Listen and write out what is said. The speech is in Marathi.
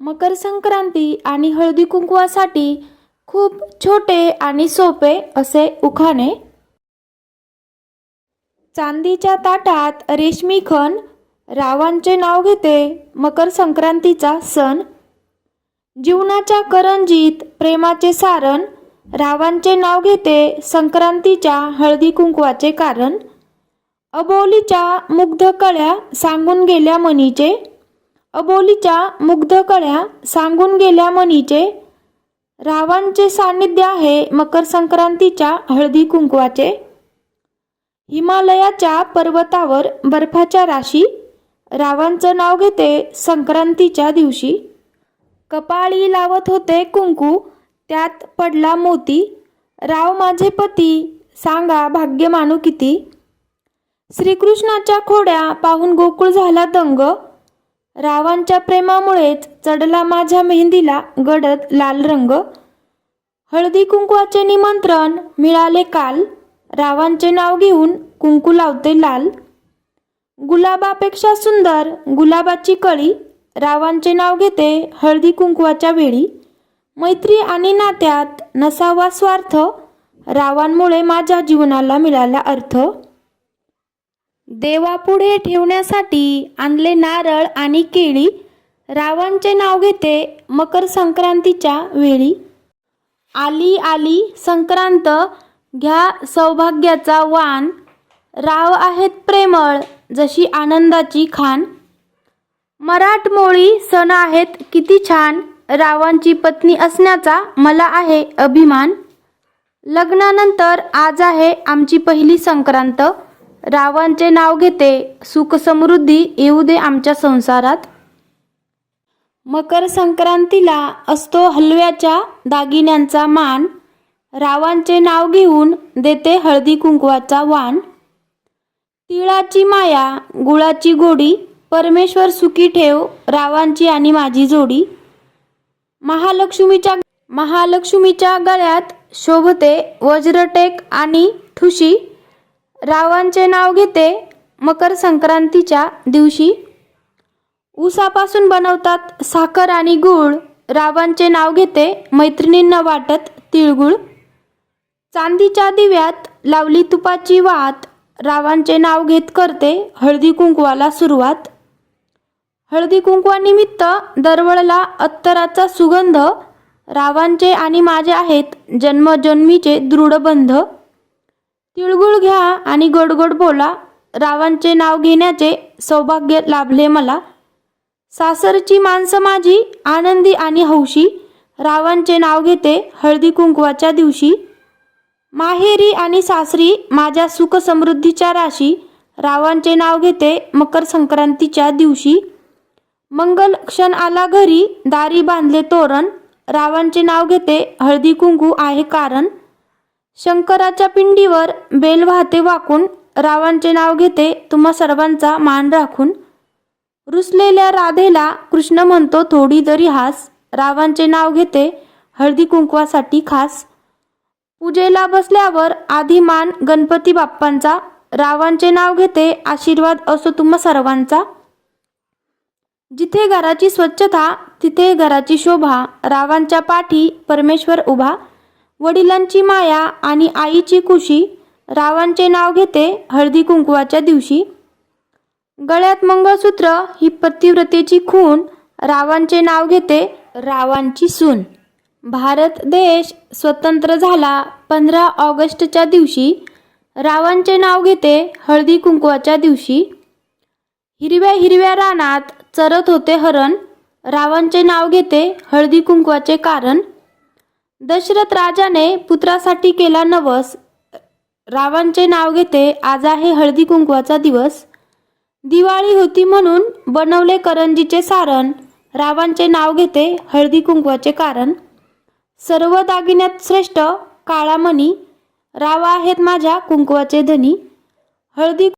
मकर संक्रांती आणि हळदी कुंकवासाठी खूप छोटे आणि सोपे असे उखाणे. चांदीच्या ताटात रेशमी खण रावांचे नाव घेते मकर संक्रांतीचा सण. जीवनाच्या करंजीत प्रेमाचे सारण रावांचे नाव घेते संक्रांतीच्या हळदी कुंकवाचे कारण. अबोलीच्या मुग्ध कळ्या सांगून गेल्या मनीचे. अबोलीच्या मुग्ध कळ्या सांगून गेल्या मनीचे रावांचे सान्निध्य आहे मकर संक्रांतीच्या हळदी कुंकवाचे. हिमालयाच्या पर्वतावर बर्फाच्या राशी रावांचं नाव घेते संक्रांतीच्या दिवशी. कपाळी लावत होते कुंकू त्यात पडला मोती. राव माझे पती सांगा भाग्य मानू किती? श्रीकृष्णाच्या खोड्या पाहून गोकुळ झाला दंग. रावांच्या प्रेमामुळेच चढला माझ्या मेहंदीला गडद लाल रंग. हळदी कुंकवाचे निमंत्रण मिळाले काल. रावांचे नाव घेऊन कुंकू लावते लाल. गुलाबापेक्षा सुंदर गुलाबाची कळी. रावांचे नाव घेते हळदी कुंकवाच्या वेळी. मैत्री आणि नात्यात नसावा स्वार्थ. रावांमुळे माझ्या जीवनाला मिळाला अर्थ. देवापुढे ठेवण्यासाठी आणले नारळ आणि केळी. रावांचे नाव घेते मकर संक्रांतीच्या वेळी. आली आली संक्रांत घ्या सौभाग्याचा वाण. राव आहेत प्रेमळ जशी आनंदाची खान. मराठमोळी सण आहेत किती छान. रावांची पत्नी असण्याचा मला आहे अभिमान. लग्नानंतर आज आहे आमची पहिली संक्रांत. रावांचे नाव घेते सुखसमृद्धी येऊ दे आमच्या संसारात. मकर संक्रांतीला असतो हलव्याच्या दागिन्यांचा मान. रावांचे नाव घेऊन देते हळदी कुंकवाचा वाण. तिळाची माया गुळाची गोडी परमेश्वर सुखी ठेव रावांची आणि माझी जोडी. महालक्ष्मीच्या महालक्ष्मीच्या गळ्यात शोभते वज्रटेक आणि ठुशी. रावांचे नाव घेते मकर संक्रांतीच्या दिवशी. ऊसापासून बनवतात साखर आणि गूळ. रावांचे नाव घेते मैत्रिणींना वाटत तिळगुळ. चांदीच्या दिव्यात लावली तुपाची वात. रावांचे नाव घेत करते हळदी कुंकवाला सुरुवात. हळदी कुंकवानिमित्त दरवळला अत्तराचा सुगंध. रावांचे आणि माझे आहेत जन्मजन्मीचे दृढबंध. तिळगुळ घ्या आणि गोडगोड बोला. रावांचे नाव घेण्याचे सौभाग्य लाभले मला. सासरची माणसं माझी आनंदी आणि हौशी. रावांचे नाव घेते हळदी कुंकवाच्या दिवशी. माहेरी आणि सासरी माझ्या सुख समृद्धीच्या राशी. रावांचे नाव घेते मकर संक्रांतीच्या दिवशी. मंगल क्षण आला घरी दारी बांधले तोरण. रावांचे नाव घेते हळदी कुंकू आहे कारण. शंकराच्या पिंडीवर बेल वाहते वाकून रावांचे नाव घेते तुम्हा सर्वांचा मान राखून. रुसलेल्या राधेला कृष्ण म्हणतो थोडी तरी हास रावांचे नाव घेते हळदी कुंकवासाठी खास. पूजेला बसल्यावर आधी मान गणपती बाप्पांचा रावांचे नाव घेते आशीर्वाद असो तुम्हा सर्वांचा. जिथे घराची स्वच्छता तिथे घराची शोभा रावांच्या पाठी परमेश्वर उभा. वडिलांची माया आणि आईची कुशी रावांचे नाव घेते हळदी कुंकवाच्या दिवशी. गळ्यात मंगळसूत्र ही पतिव्रतेची खून रावांचे नाव घेते रावांची सून. भारत देश स्वतंत्र झाला पंधरा ऑगस्टच्या दिवशी. रावांचे नाव घेते हळदी कुंकवाच्या दिवशी. हिरव्या हिरव्या रानात चरत होते हरण. रावांचे नाव घेते हळदी कुंकवाचे कारण. दशरथ राजाने पुत्रासाठी केला नवस. रावांचे नाव घेते आज आहे हळदी कुंकवाचा दिवस. दिवाळी होती म्हणून बनवले करंजीचे सारण. रावांचे नाव घेते हळदी कुंकवाचे कारण. सर्व दागिन्यात श्रेष्ठ काळामणी. राव आहेत माझ्या कुंकवाचे धनी. हळदी